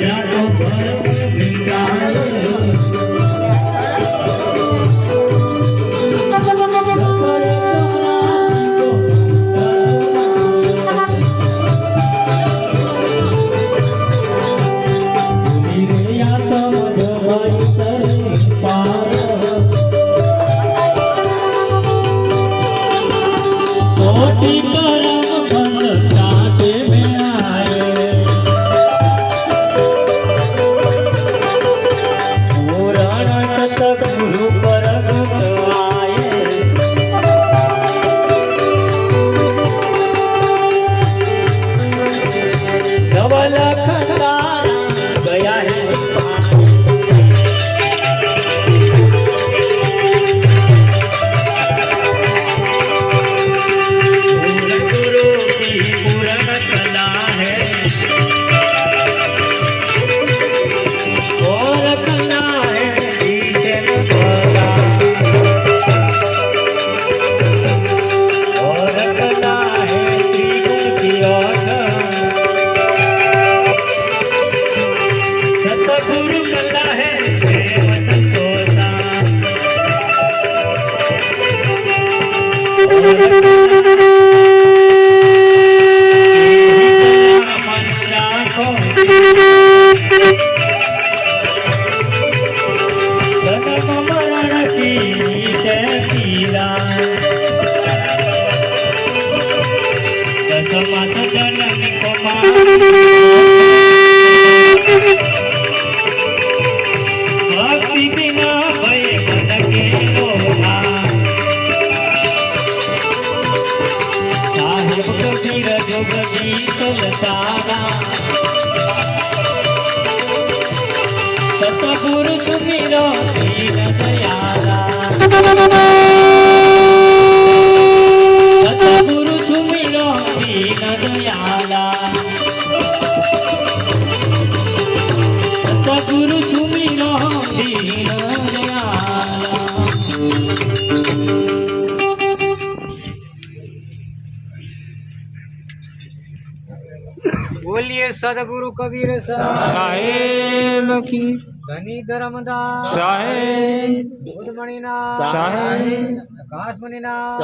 જાતો ભરમ વિંદાયો. सतगुरु कला है सदगुरु कबीर साहेब की। धनी धर्मदास। साहेब। आकाश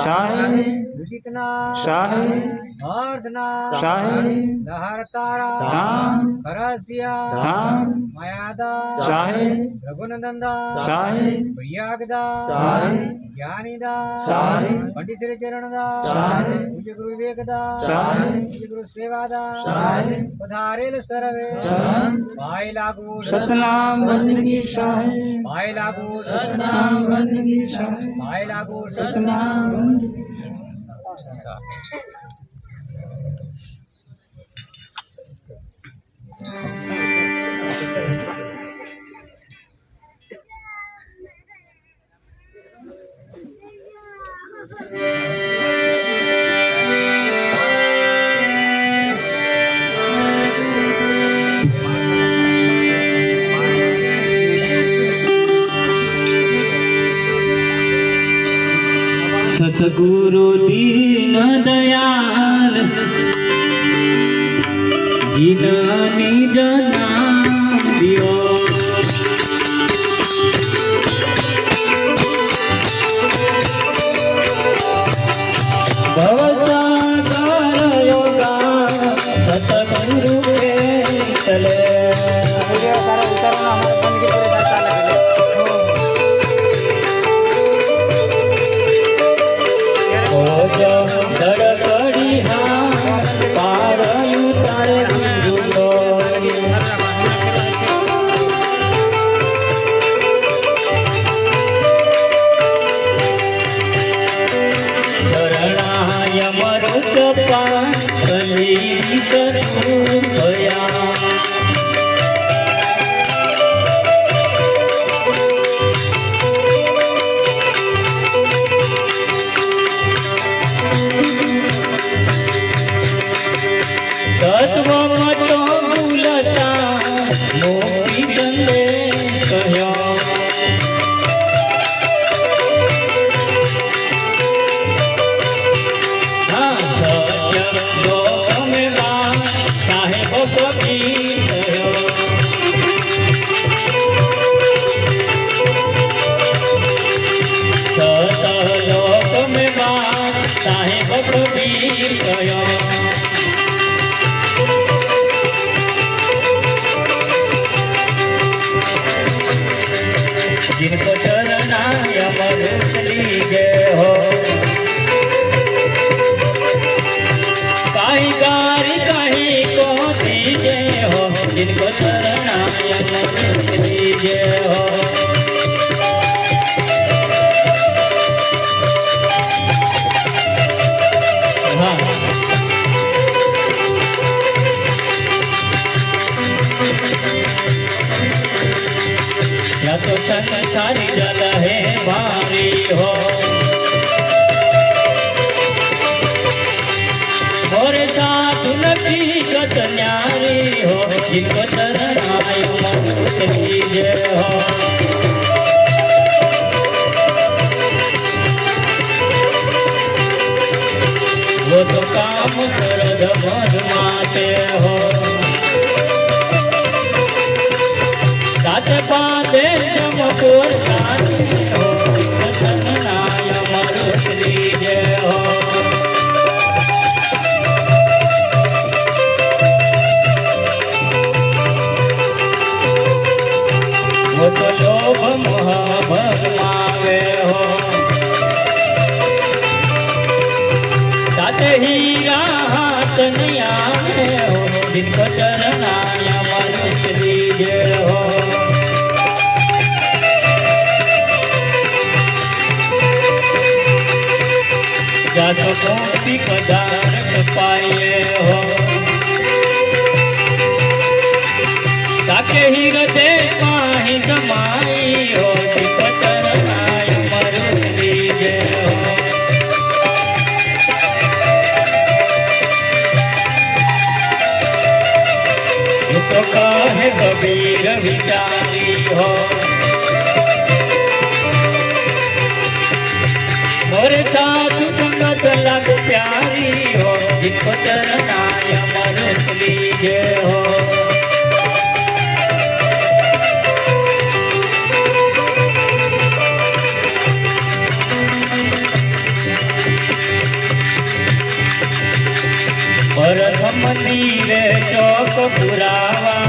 साहेब। विजित नाथ साहेब। अर्धना शाही लहर तारा। धाम खरसिया धाम मायादा। शाही रघुनंदनदा। शाही प्रियागदा। शाही ज्ञानीदा। शाही पंडित श्री चरणदा शाही पूज्य गुरु विवेकदा शाही पूज्य गुरु सेवादा शाही पधारेल सर्वे। पाए लागू। सतनाम बंदगी शाही पाए लागू। सतनाम बंदगी शाही पाए लागू। सतनाम। बंदगी सतगुरु યોગા સતગુરુ ચલે जिनको चरणाया पर चली गए हो काई गारी काई को दीजे हो जिनको चरणाया पर चली गए हो संसारी जल है भारी हो और साधु नकी गत न्यारी हो जिनको शरणाय मनुष्य लीजे हो वो तो काम क्रोध मद माते हो હાથ બાંધે ચમકોર નાય મારો હીરા હાથ નહીં આવે હો. ચરણા जासो पदार्थ पाए हो। ताके ही हृदय पाहि समाई हो चित चरणाय लीजे हो युक्त कहे कबीर विचारी हो और साधु જગત લગ પ્યારી હો જીકો ચરનાય મરુતલી જે હો. પરમ નીરે ચોક પુરાવા.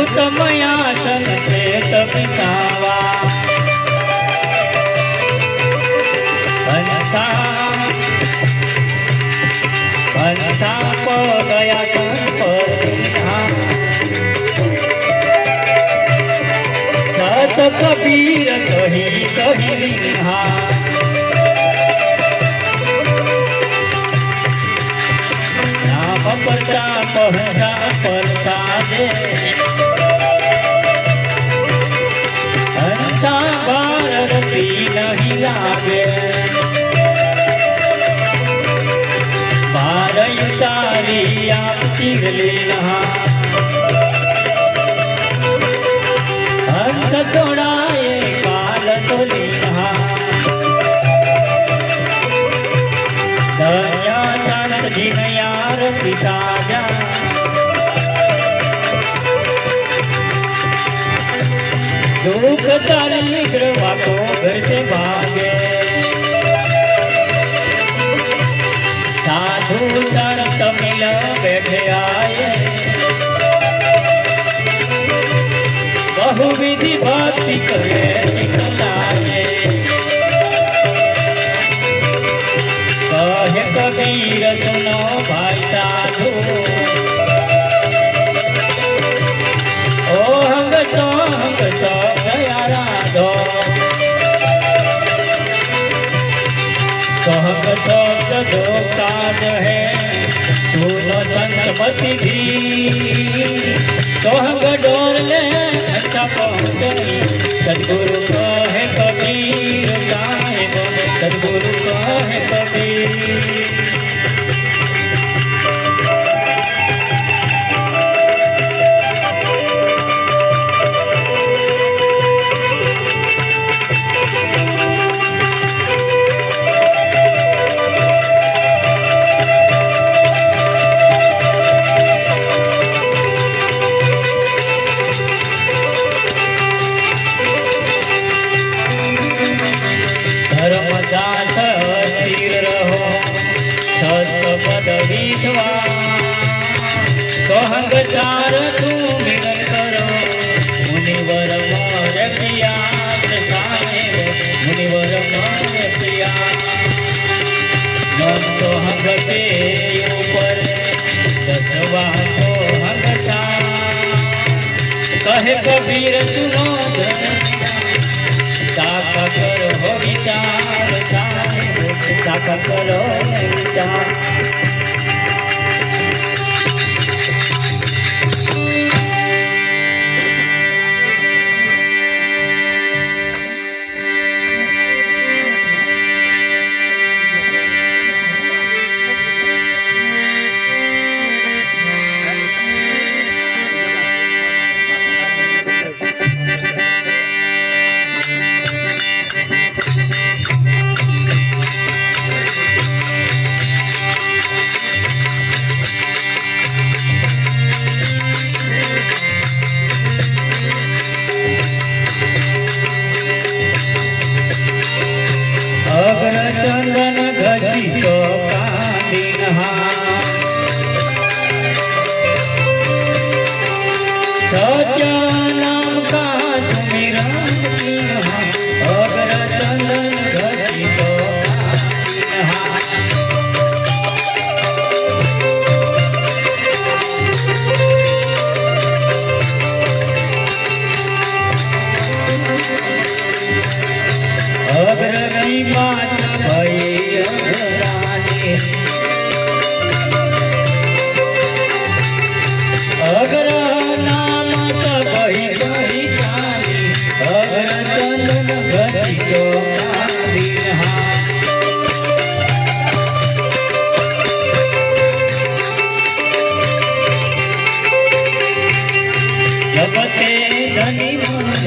ઉત્તમયાસન ચેત પિતાવા કબીર કહી કહી હા નામ પ્રતાપ હરા પ્રસાદે હંસા તારી નીકળવા તો ઘર સે ભાગે સાધુ સર બહુ વિધિ ભક્તિ કરે लाड है सुनो संतपति भी तोहग डोले अच्छा पहुँचे, सदगुरु को है कबीर साहेब सदगुरु को है कबीर। મુનિવર પ્રિયા નમતો હંગતે ઉપર દસવા તો હંગતા કહે કબીર સુનો કરો વિચાર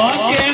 Okay.